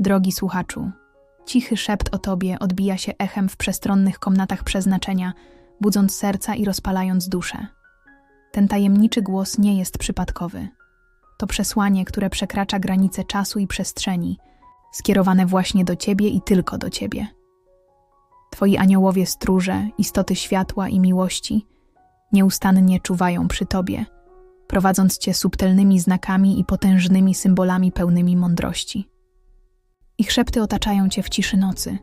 Drogi słuchaczu, cichy szept o tobie odbija się echem w przestronnych komnatach przeznaczenia, budząc serca i rozpalając duszę. Ten tajemniczy głos nie jest przypadkowy. To przesłanie, które przekracza granice czasu i przestrzeni, skierowane właśnie do ciebie i tylko do ciebie. Twoi aniołowie stróże, istoty światła i miłości, nieustannie czuwają przy tobie, prowadząc cię subtelnymi znakami i potężnymi symbolami pełnymi mądrości. Ich szepty otaczają cię w ciszy nocy,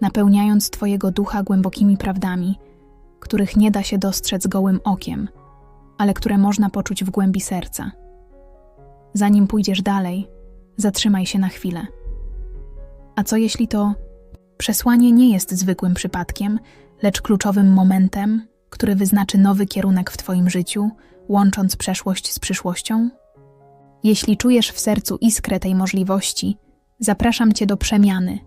napełniając twojego ducha głębokimi prawdami, których nie da się dostrzec gołym okiem, ale które można poczuć w głębi serca. Zanim pójdziesz dalej, zatrzymaj się na chwilę. A co jeśli to przesłanie nie jest zwykłym przypadkiem, lecz kluczowym momentem, który wyznaczy nowy kierunek w Twoim życiu, łącząc przeszłość z przyszłością? Jeśli czujesz w sercu iskrę tej możliwości, zapraszam Cię do przemiany,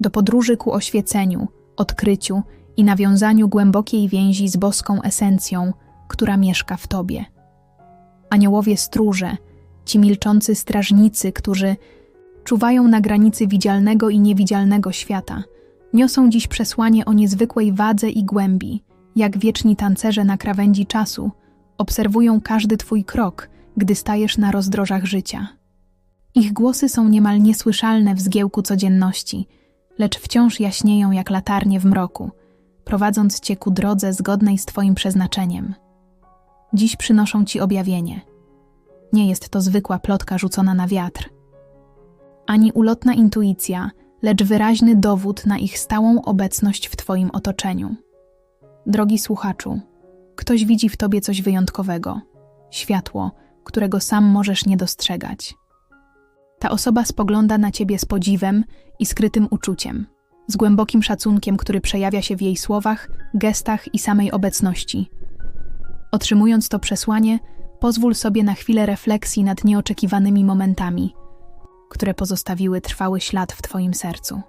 do podróży ku oświeceniu, odkryciu i nawiązaniu głębokiej więzi z boską esencją, która mieszka w Tobie. Aniołowie stróże, ci milczący strażnicy, którzy czuwają na granicy widzialnego i niewidzialnego świata, niosą dziś przesłanie o niezwykłej wadze i głębi, jak wieczni tancerze na krawędzi czasu, obserwują każdy Twój krok, gdy stajesz na rozdrożach życia. Ich głosy są niemal niesłyszalne w zgiełku codzienności, lecz wciąż jaśnieją jak latarnie w mroku, prowadząc Cię ku drodze zgodnej z Twoim przeznaczeniem. Dziś przynoszą Ci objawienie. Nie jest to zwykła plotka rzucona na wiatr. Ani ulotna intuicja, lecz wyraźny dowód na ich stałą obecność w Twoim otoczeniu. Drogi słuchaczu, ktoś widzi w Tobie coś wyjątkowego, światło, którego sam możesz nie dostrzegać. Ta osoba spogląda na Ciebie z podziwem i skrytym uczuciem, z głębokim szacunkiem, który przejawia się w jej słowach, gestach i samej obecności. Otrzymując to przesłanie, pozwól sobie na chwilę refleksji nad nieoczekiwanymi momentami, które pozostawiły trwały ślad w Twoim sercu.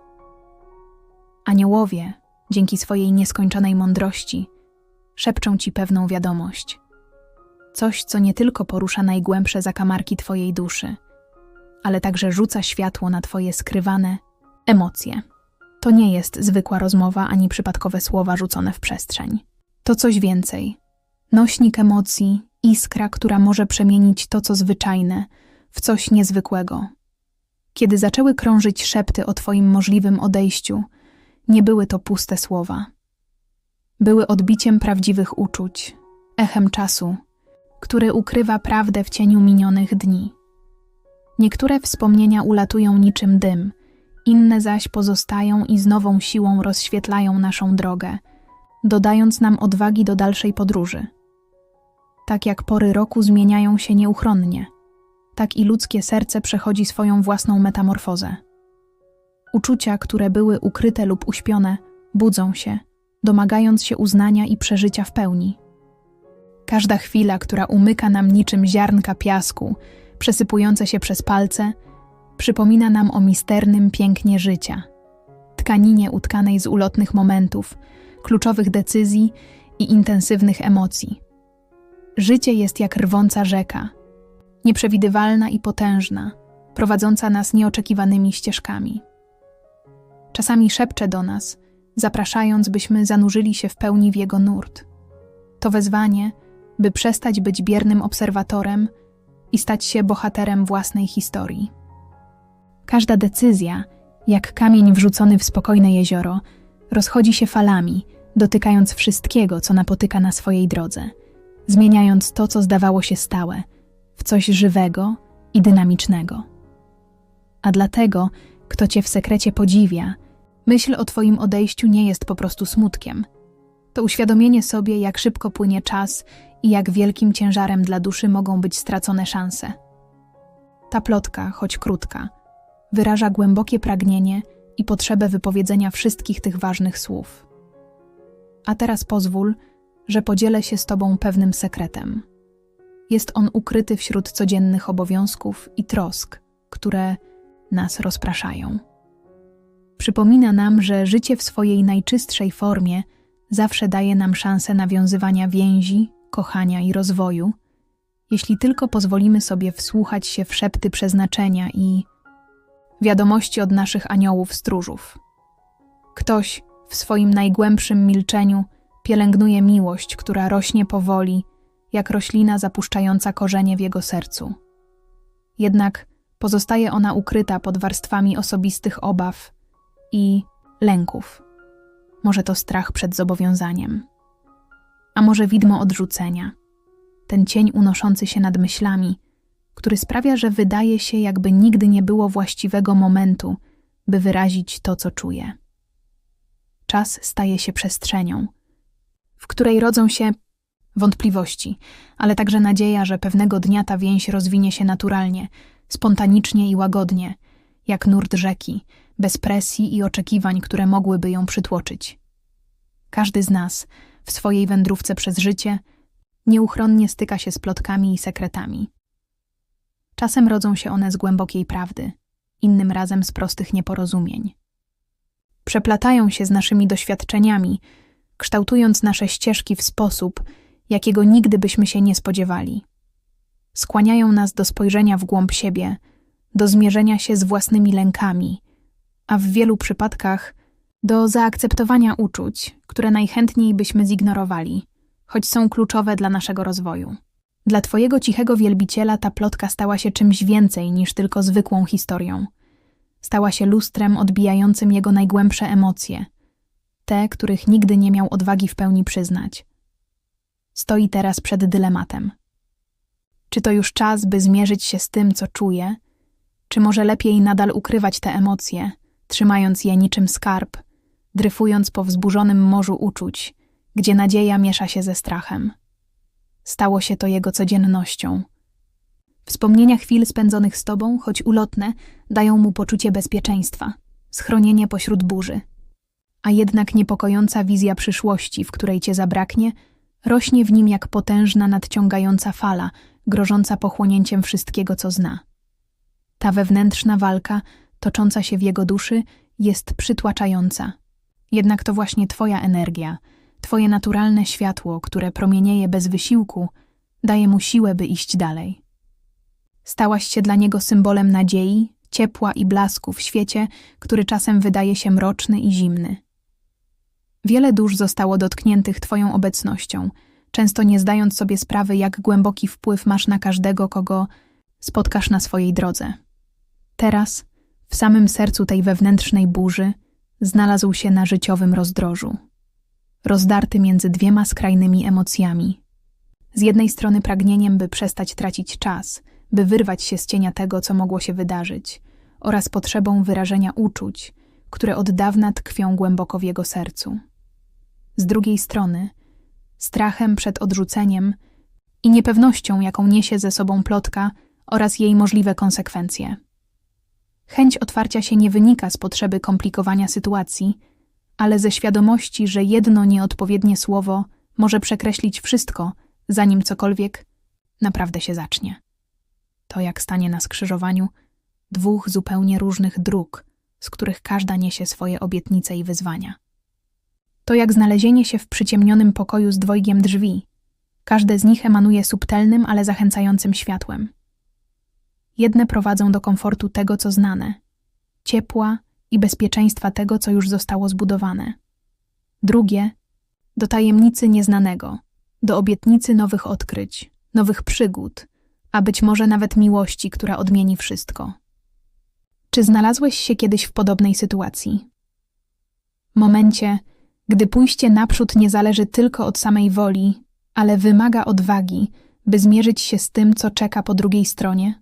Aniołowie, dzięki swojej nieskończonej mądrości, szepczą Ci pewną wiadomość. Coś, co nie tylko porusza najgłębsze zakamarki Twojej duszy, ale także rzuca światło na Twoje skrywane emocje. To nie jest zwykła rozmowa ani przypadkowe słowa rzucone w przestrzeń. To coś więcej. Nośnik emocji, iskra, która może przemienić to, co zwyczajne, w coś niezwykłego. Kiedy zaczęły krążyć szepty o Twoim możliwym odejściu, nie były to puste słowa. Były odbiciem prawdziwych uczuć, echem czasu, który ukrywa prawdę w cieniu minionych dni. Niektóre wspomnienia ulatują niczym dym, inne zaś pozostają i z nową siłą rozświetlają naszą drogę, dodając nam odwagi do dalszej podróży. Tak jak pory roku zmieniają się nieuchronnie, tak i ludzkie serce przechodzi swoją własną metamorfozę. Uczucia, które były ukryte lub uśpione, budzą się, domagając się uznania i przeżycia w pełni. Każda chwila, która umyka nam niczym ziarnka piasku, przesypujące się przez palce, przypomina nam o misternym pięknie życia, tkaninie utkanej z ulotnych momentów, kluczowych decyzji i intensywnych emocji. Życie jest jak rwąca rzeka, nieprzewidywalna i potężna, prowadząca nas nieoczekiwanymi ścieżkami. Czasami szepcze do nas, zapraszając, byśmy zanurzyli się w pełni w jego nurt. To wezwanie, by przestać być biernym obserwatorem i stać się bohaterem własnej historii. Każda decyzja, jak kamień wrzucony w spokojne jezioro, rozchodzi się falami, dotykając wszystkiego, co napotyka na swojej drodze, zmieniając to, co zdawało się stałe, w coś żywego i dynamicznego. A dlatego, kto cię w sekrecie podziwia, myśl o twoim odejściu nie jest po prostu smutkiem. To uświadomienie sobie, jak szybko płynie czas i jak wielkim ciężarem dla duszy mogą być stracone szanse. Ta plotka, choć krótka, wyraża głębokie pragnienie i potrzebę wypowiedzenia wszystkich tych ważnych słów. A teraz pozwól, że podzielę się z Tobą pewnym sekretem. Jest on ukryty wśród codziennych obowiązków i trosk, które nas rozpraszają. Przypomina nam, że życie w swojej najczystszej formie zawsze daje nam szansę nawiązywania więzi, kochania i rozwoju, jeśli tylko pozwolimy sobie wsłuchać się w szepty przeznaczenia i wiadomości od naszych aniołów stróżów. Ktoś w swoim najgłębszym milczeniu pielęgnuje miłość, która rośnie powoli, jak roślina zapuszczająca korzenie w jego sercu. Jednak pozostaje ona ukryta pod warstwami osobistych obaw i lęków. Może to strach przed zobowiązaniem, a może widmo odrzucenia, ten cień unoszący się nad myślami, który sprawia, że wydaje się, jakby nigdy nie było właściwego momentu, by wyrazić to, co czuje. Czas staje się przestrzenią, w której rodzą się wątpliwości, ale także nadzieja, że pewnego dnia ta więź rozwinie się naturalnie, spontanicznie i łagodnie, jak nurt rzeki, bez presji i oczekiwań, które mogłyby ją przytłoczyć. Każdy z nas, w swojej wędrówce przez życie, nieuchronnie styka się z plotkami i sekretami. Czasem rodzą się one z głębokiej prawdy, innym razem z prostych nieporozumień. Przeplatają się z naszymi doświadczeniami, kształtując nasze ścieżki w sposób, jakiego nigdy byśmy się nie spodziewali. Skłaniają nas do spojrzenia w głąb siebie, do zmierzenia się z własnymi lękami, a w wielu przypadkach do zaakceptowania uczuć, które najchętniej byśmy zignorowali, choć są kluczowe dla naszego rozwoju. Dla Twojego cichego wielbiciela ta plotka stała się czymś więcej niż tylko zwykłą historią. Stała się lustrem odbijającym jego najgłębsze emocje, te, których nigdy nie miał odwagi w pełni przyznać. Stoi teraz przed dylematem. Czy to już czas, by zmierzyć się z tym, co czuje, czy może lepiej nadal ukrywać te emocje, trzymając je niczym skarb, dryfując po wzburzonym morzu uczuć, gdzie nadzieja miesza się ze strachem. Stało się to jego codziennością. Wspomnienia chwil spędzonych z tobą, choć ulotne, dają mu poczucie bezpieczeństwa, schronienie pośród burzy. A jednak niepokojąca wizja przyszłości, w której cię zabraknie, rośnie w nim jak potężna, nadciągająca fala, grożąca pochłonięciem wszystkiego, co zna. Ta wewnętrzna walka, tocząca się w jego duszy, jest przytłaczająca. Jednak to właśnie twoja energia, twoje naturalne światło, które promienieje bez wysiłku, daje mu siłę, by iść dalej. Stałaś się dla niego symbolem nadziei, ciepła i blasku w świecie, który czasem wydaje się mroczny i zimny. Wiele dusz zostało dotkniętych Twoją obecnością, często nie zdając sobie sprawy, jak głęboki wpływ masz na każdego, kogo spotkasz na swojej drodze. Teraz, w samym sercu tej wewnętrznej burzy, znalazł się na życiowym rozdrożu. Rozdarty między dwiema skrajnymi emocjami. Z jednej strony pragnieniem, by przestać tracić czas, by wyrwać się z cienia tego, co mogło się wydarzyć, oraz potrzebą wyrażenia uczuć, które od dawna tkwią głęboko w jego sercu. Z drugiej strony, strachem przed odrzuceniem i niepewnością, jaką niesie ze sobą plotka oraz jej możliwe konsekwencje. Chęć otwarcia się nie wynika z potrzeby komplikowania sytuacji, ale ze świadomości, że jedno nieodpowiednie słowo może przekreślić wszystko, zanim cokolwiek naprawdę się zacznie. To jak stanie na skrzyżowaniu dwóch zupełnie różnych dróg, z których każda niesie swoje obietnice i wyzwania. To jak znalezienie się w przyciemnionym pokoju z dwojgiem drzwi. Każde z nich emanuje subtelnym, ale zachęcającym światłem. Jedne prowadzą do komfortu tego, co znane, ciepła i bezpieczeństwa tego, co już zostało zbudowane. Drugie do tajemnicy nieznanego, do obietnicy nowych odkryć, nowych przygód, a być może nawet miłości, która odmieni wszystko. Czy znalazłeś się kiedyś w podobnej sytuacji? Momencie, gdy pójście naprzód nie zależy tylko od samej woli, ale wymaga odwagi, by zmierzyć się z tym, co czeka po drugiej stronie?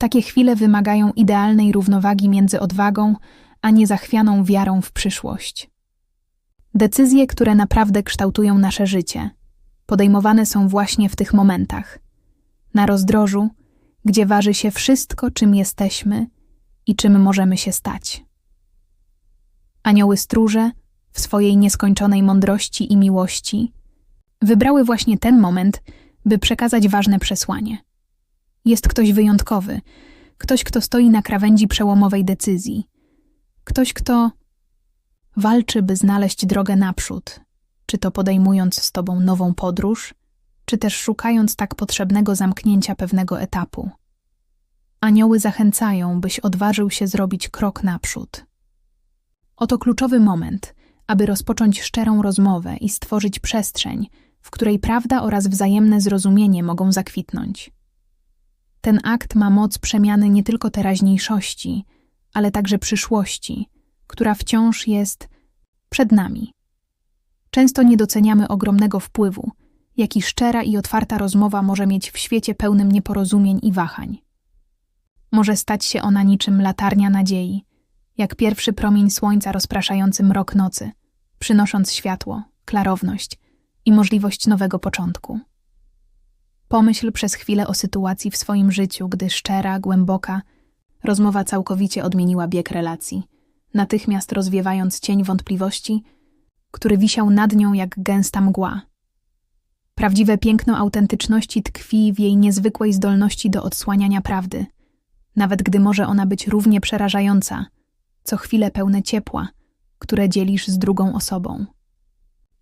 Takie chwile wymagają idealnej równowagi między odwagą a niezachwianą wiarą w przyszłość. Decyzje, które naprawdę kształtują nasze życie, podejmowane są właśnie w tych momentach. Na rozdrożu, gdzie waży się wszystko, czym jesteśmy i czym możemy się stać. Anioły stróże w swojej nieskończonej mądrości i miłości, wybrały właśnie ten moment, by przekazać ważne przesłanie. Jest ktoś wyjątkowy, ktoś, kto stoi na krawędzi przełomowej decyzji, ktoś, kto walczy, by znaleźć drogę naprzód, czy to podejmując z tobą nową podróż, czy też szukając tak potrzebnego zamknięcia pewnego etapu. Anioły zachęcają, byś odważył się zrobić krok naprzód. Oto kluczowy moment, aby rozpocząć szczerą rozmowę i stworzyć przestrzeń, w której prawda oraz wzajemne zrozumienie mogą zakwitnąć. Ten akt ma moc przemiany nie tylko teraźniejszości, ale także przyszłości, która wciąż jest przed nami. Często nie doceniamy ogromnego wpływu, jaki szczera i otwarta rozmowa może mieć w świecie pełnym nieporozumień i wahań. Może stać się ona niczym latarnia nadziei, jak pierwszy promień słońca rozpraszający mrok nocy, przynosząc światło, klarowność i możliwość nowego początku. Pomyśl przez chwilę o sytuacji w swoim życiu, gdy szczera, głęboka rozmowa całkowicie odmieniła bieg relacji, natychmiast rozwiewając cień wątpliwości, który wisiał nad nią jak gęsta mgła. Prawdziwe piękno autentyczności tkwi w jej niezwykłej zdolności do odsłaniania prawdy, nawet gdy może ona być równie przerażająca, co chwilę pełne ciepła, które dzielisz z drugą osobą.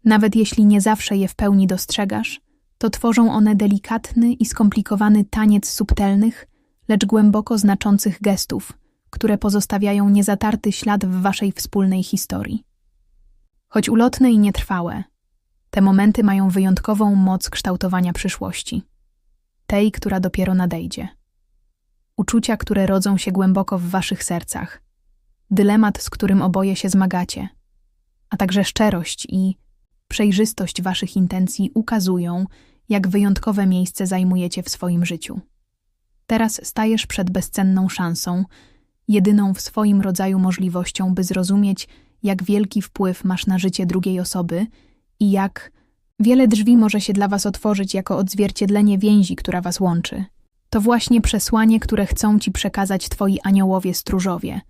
Nawet jeśli nie zawsze je w pełni dostrzegasz, to tworzą one delikatny i skomplikowany taniec subtelnych, lecz głęboko znaczących gestów, które pozostawiają niezatarty ślad w waszej wspólnej historii. Choć ulotne i nietrwałe, te momenty mają wyjątkową moc kształtowania przyszłości, tej, która dopiero nadejdzie. Uczucia, które rodzą się głęboko w waszych sercach, dylemat, z którym oboje się zmagacie, a także szczerość i przejrzystość waszych intencji ukazują, jak wyjątkowe miejsce zajmujecie w swoim życiu. Teraz stajesz przed bezcenną szansą, jedyną w swoim rodzaju możliwością, by zrozumieć, jak wielki wpływ masz na życie drugiej osoby i jak wiele drzwi może się dla was otworzyć jako odzwierciedlenie więzi, która was łączy. To właśnie przesłanie, które chcą ci przekazać twoi aniołowie stróżowie,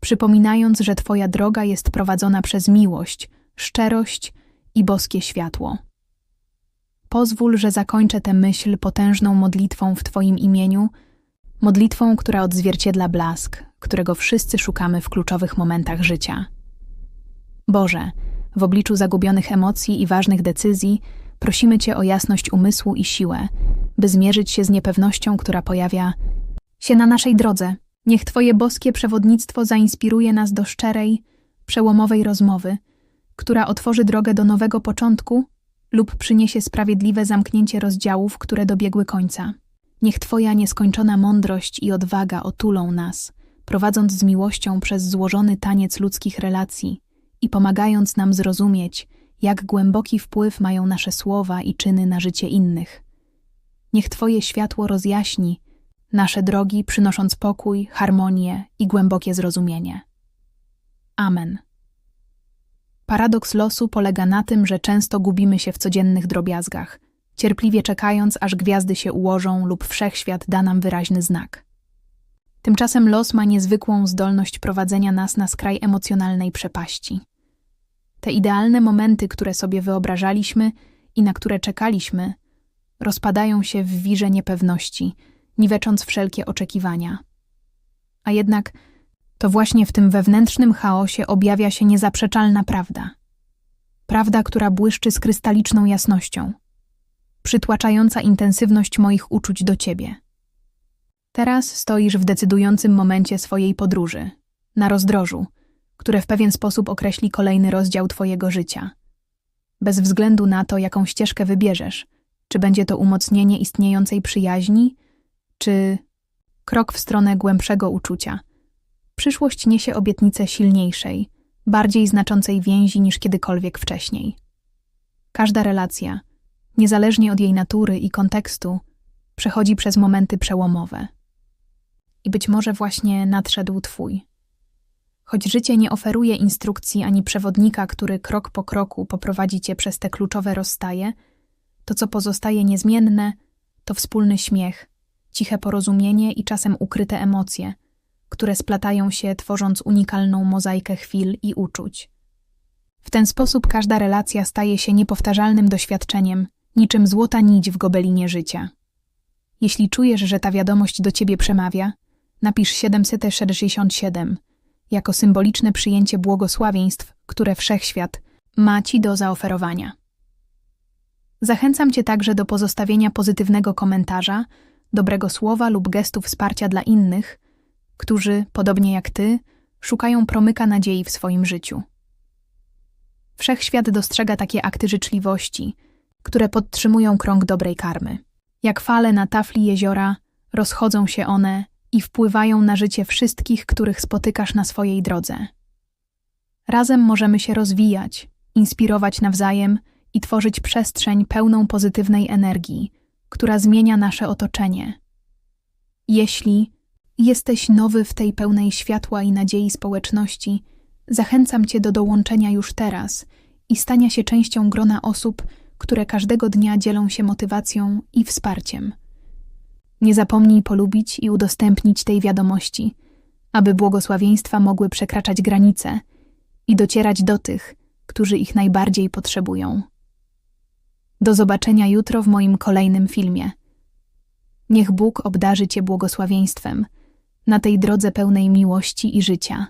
przypominając, że twoja droga jest prowadzona przez miłość, szczerość i boskie światło. Pozwól, że zakończę tę myśl potężną modlitwą w Twoim imieniu, modlitwą, która odzwierciedla blask, którego wszyscy szukamy w kluczowych momentach życia. Boże, w obliczu zagubionych emocji i ważnych decyzji, prosimy Cię o jasność umysłu i siłę, by zmierzyć się z niepewnością, która pojawia się na naszej drodze. Niech Twoje boskie przewodnictwo zainspiruje nas do szczerej, przełomowej rozmowy, która otworzy drogę do nowego początku lub przyniesie sprawiedliwe zamknięcie rozdziałów, które dobiegły końca. Niech Twoja nieskończona mądrość i odwaga otulą nas, prowadząc z miłością przez złożony taniec ludzkich relacji i pomagając nam zrozumieć, jak głęboki wpływ mają nasze słowa i czyny na życie innych. Niech Twoje światło rozjaśni nasze drogi, przynosząc pokój, harmonię i głębokie zrozumienie. Amen. Paradoks losu polega na tym, że często gubimy się w codziennych drobiazgach, cierpliwie czekając, aż gwiazdy się ułożą lub wszechświat da nam wyraźny znak. Tymczasem los ma niezwykłą zdolność prowadzenia nas na skraj emocjonalnej przepaści. Te idealne momenty, które sobie wyobrażaliśmy i na które czekaliśmy, rozpadają się w wirze niepewności, niwecząc wszelkie oczekiwania. A jednak to właśnie w tym wewnętrznym chaosie objawia się niezaprzeczalna prawda. Prawda, która błyszczy z krystaliczną jasnością, przytłaczająca intensywność moich uczuć do ciebie. Teraz stoisz w decydującym momencie swojej podróży, na rozdrożu, które w pewien sposób określi kolejny rozdział twojego życia. Bez względu na to, jaką ścieżkę wybierzesz, czy będzie to umocnienie istniejącej przyjaźni, czy krok w stronę głębszego uczucia – Przyszłość niesie obietnicę silniejszej, bardziej znaczącej więzi niż kiedykolwiek wcześniej. Każda relacja, niezależnie od jej natury i kontekstu, przechodzi przez momenty przełomowe. I być może właśnie nadszedł Twój. Choć życie nie oferuje instrukcji ani przewodnika, który krok po kroku poprowadzi Cię przez te kluczowe rozstaje, to co pozostaje niezmienne, to wspólny śmiech, ciche porozumienie i czasem ukryte emocje – które splatają się, tworząc unikalną mozaikę chwil i uczuć. W ten sposób każda relacja staje się niepowtarzalnym doświadczeniem, niczym złota nić w gobelinie życia. Jeśli czujesz, że ta wiadomość do ciebie przemawia, napisz 767 jako symboliczne przyjęcie błogosławieństw, które wszechświat ma ci do zaoferowania. Zachęcam cię także do pozostawienia pozytywnego komentarza dobrego słowa lub gestu wsparcia dla innych, którzy, podobnie jak ty, szukają promyka nadziei w swoim życiu. Wszechświat dostrzega takie akty życzliwości, które podtrzymują krąg dobrej karmy. Jak fale na tafli jeziora, rozchodzą się one i wpływają na życie wszystkich, których spotykasz na swojej drodze. Razem możemy się rozwijać, inspirować nawzajem i tworzyć przestrzeń pełną pozytywnej energii, która zmienia nasze otoczenie. Jeśli jesteś nowy w tej pełnej światła i nadziei społeczności, zachęcam Cię do dołączenia już teraz i stania się częścią grona osób, które każdego dnia dzielą się motywacją i wsparciem. Nie zapomnij polubić i udostępnić tej wiadomości, aby błogosławieństwa mogły przekraczać granice i docierać do tych, którzy ich najbardziej potrzebują. Do zobaczenia jutro w moim kolejnym filmie. Niech Bóg obdarzy Cię błogosławieństwem na tej drodze pełnej miłości i życia.